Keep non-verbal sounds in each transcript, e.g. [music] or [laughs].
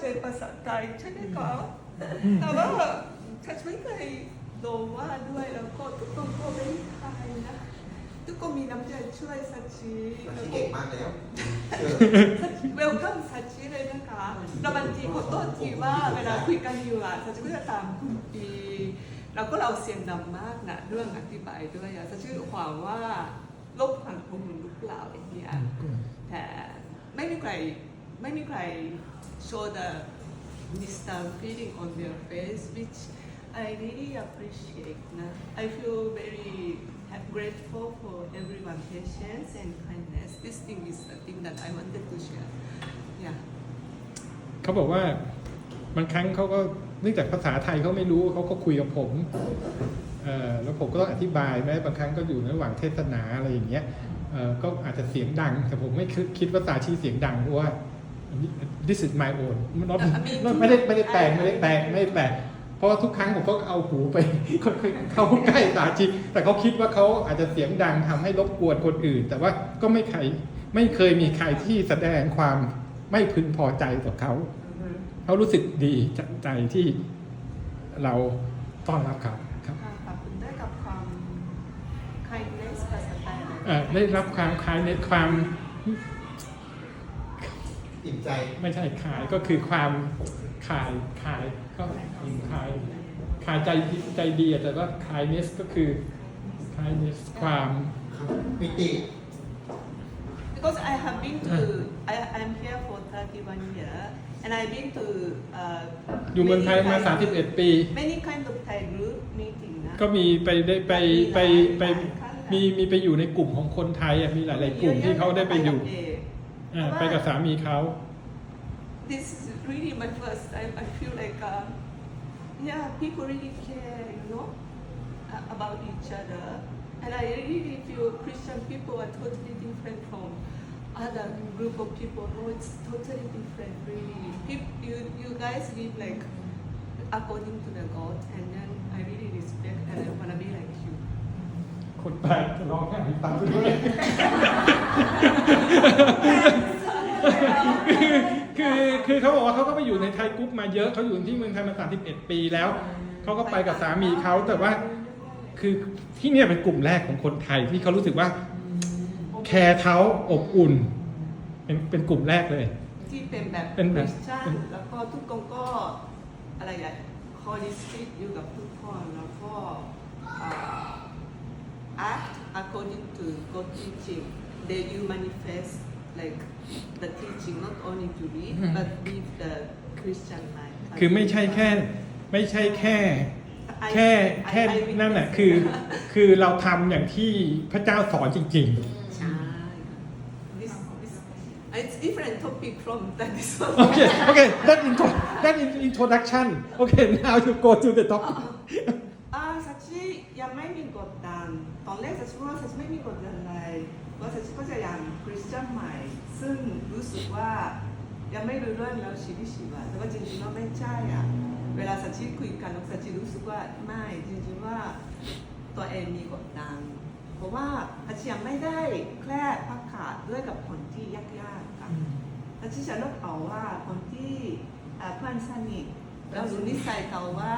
ใจภาษาไทยใช่ไหมคะแต่ว่าฉันไม่เคยโดนว่าด้วยแล้วก็ทุกคนก็ไม่ไทยนะทุกคนมีน้ำใจช่วยสัชชีสัชชีเก่งมากแล้วเออเวลคัมสัชชีเลยนะคะแล้วบางทีขอโทษทีว่าเวลาคุยกันอยู่อะสัชชีก็จะตามคุณปีแล้วก็เราเสียงดังมากนะเรื่องอธิบายด้วยอะสัชชีความว่าลบความคงหรือเปล่าอย่างเงี้ยแต่ไม่มีใครไม่มีใคร show the distant feeling on their face which I really appreciate นะ I feel very grateful for everyone patience and kindness this thing is the thing that I wanted to share yeah เขาบอกว่าบางครั้งเขาก็เนื่องจากภาษาไทยเขาไม่รู้เขาก็คุยกับผมเอ่อแล้วผมก็ต้องอธิบายแม้บางครั้งก็อยู่ในระหว่างเทศนาอะไรอย่างเงี้ยเอ่อก็อาจจะเสียงดัง แต่ผมไม่คิดว่าตาชีเสียงดังเพราะว่า this is my own ไม่อะมีไม่ได้ไม่ได้แปลงไม่ได้แปลงไม่ได้แปลงเพราะว่าทุกครั้งผมก็เอาหูไปเข้าใกล้ตาชีแต่เขาคิดว่าเขาอาจจะเสียงดังทำให้รบกวนคนอื่น แต่ว่าก็ไม่ใครไม่เคยมีใครที่แสดงความไม่พึงพอใจต่อเขา เขารู้สึกดีจากใจที่เราต้อนรับเขาครับค่ะขอบคุณได้กับความ kindness ภาษาไทยอะไรเอ่อได้รับความคลายในความ อิ่มใจ ไม่ใช่คลายก็คือความคลายคลายก็อิ่มคลายคลายใจใจดีอะแต่ว่าคลายเนสก็คือคลายเนสความปิติ Because I have been to, I, I'm here for 31 years, and I've been to uh, อยู่เมืองไทยมา many kind- 31 ปี many kind of Thai group meeting นะก็มีไปได้ไปไปไปมีมีไปอยู่ในกลุ่มของคนไทยอะมีหลาย ๆ กลุ่มที่เขาได้ไปอยู่ อ่าไปกับสามีเขา This is really my first time. I feel like, uh, yeah, people really care, you know, uh, about each other. And I really feel Christian people are totally different from other group of people. No, it's totally different, really. Peop- you, you guys live like according to the God, and then I really respect and I want to be like you. [laughs] คนไปจะร้องไห้ตามไปด้วย [laughs] คือคือคือเขาบอกว่าเขาก็ไปอยู่ในไทยกรุ๊ปมาเยอะเขาอยู่ที่เมืองไทยมา 31 ปีแล้ว เขาก็ไปกับสามีเขาแต่ว่าคือที่เนี่ยเป็นกลุ่มแรกของคนไทยที่เขารู้สึกว่า แคร์เขาอบอุ่น เป็นเป็นกลุ่มแรกเลย ที่เป็นแบบเป็นแบบคริสเตียนแล้วก็ทุกคนก็อะไรอย่างคอลิสติกอยู่กับทุกคนแล้วก็อ่า act according to God teaching they you manifest like the teaching not only to read อืม but live the Christian life คือไม่ใช่แค่ไม่ใช่แค่ I- แค่ I- แค่ I witness นั่นแหละคือ คือเราทำอย่างที่พระเจ้าสอนจริงๆใช่ this this it's different topic from that this one Okay, okay, that intro, that in, introduction. Okay, now you go to the topic. อ่าสัชชียังไม่มีกดดันตอนแรกสัชชีว่าสัชชีไม่มีกดดันอะไรว่าสัชชีก็จะยังคริสเตียนใหม่ ซึ่งรู้สึกว่ายังไม่รู้เรื่องแล้วชีวิตชีวาแต่ว่าจริงๆแล้วไม่ใช่อะเวลาสัชชีคุยกันสัชชีรู้สึกว่าไม่จริงๆว่าตัวเองมีกดดันเพราะว่าสัชชียังไม่ได้แคลกพักขาดด้วยกับคนที่ยากๆค่ะอาทิฉันนึกเอาว่าคนที่เอ่อเพื่อนสนิทแล้วรู้นิสัยเขาว่า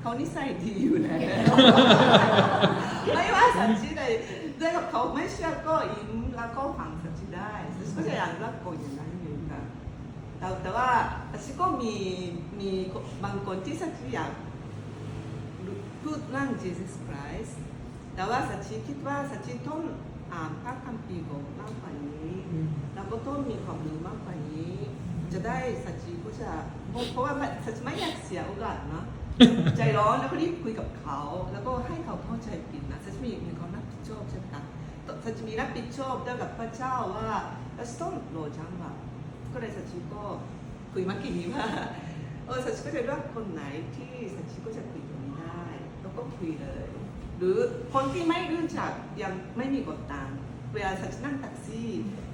เขานิสัยดีอยู่แล้วไม่ว่าสันชิใดด้วยกับ เขาไม่เชื่อก็ยิ้มแล้วก็ฟังสันชิได้ฉันก็จะอยากรักคนอย่างนั้นอยู่ค่ะแต่แต่ว่าฉันก็มีมีบางคนที่สันชิอยากพูดเรื่อง Jesus Christ แต่ว่าสันชิคิดว่าสันชิต้องอ่านพระคัมภีร์ของมากกว่านี้เราก็ต้องมีความรู้มากกว่านี้ จะได้สัจจก็จะเพราะว่ามันสัจไม่อยากเสียโอกาสนะใจร้อนแล้วก็รีบคุยกับเขา แล้วก็ให้เขาเข้าใจผิดนะสัจมีมีความรับผิดชอบใช่ไหมคะ สัจมีรับผิดชอบด้วยกับพระเจ้าว่าเราต้องรอจังหวะก็เลยสัจจีก็คุยมากี่นี้ว่าเออสัจจีก็จะเลือกคนไหนที่สัจจีก็จะคุยตรงนี้ได้ แล้วก็คุยเลย หรือคนที่ไม่รู้จักยังไม่มีกฎตามเวลาสัจนั่งแท็กซี่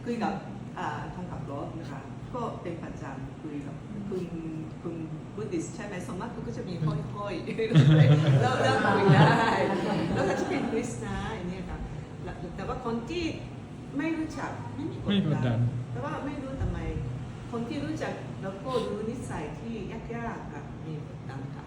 คุยกับอ่าคนขับรถนะคะก็เป็นประจำคุยกับคุณคุณบุติสใช่ไหมสมมติคุณก็จะมีห้อยๆแล้วแล้วคุยได้แล้วก็จะเป็นคริสต์นะ แล้วแต่ว่าคนที่ไม่รู้จักไม่มีกไม่กดดันแต่ว่าไม่รู้ทำไม คนที่รู้จักแล้วก็รู้นิสัยที่ยากๆค่ะมีกดดันค่ะ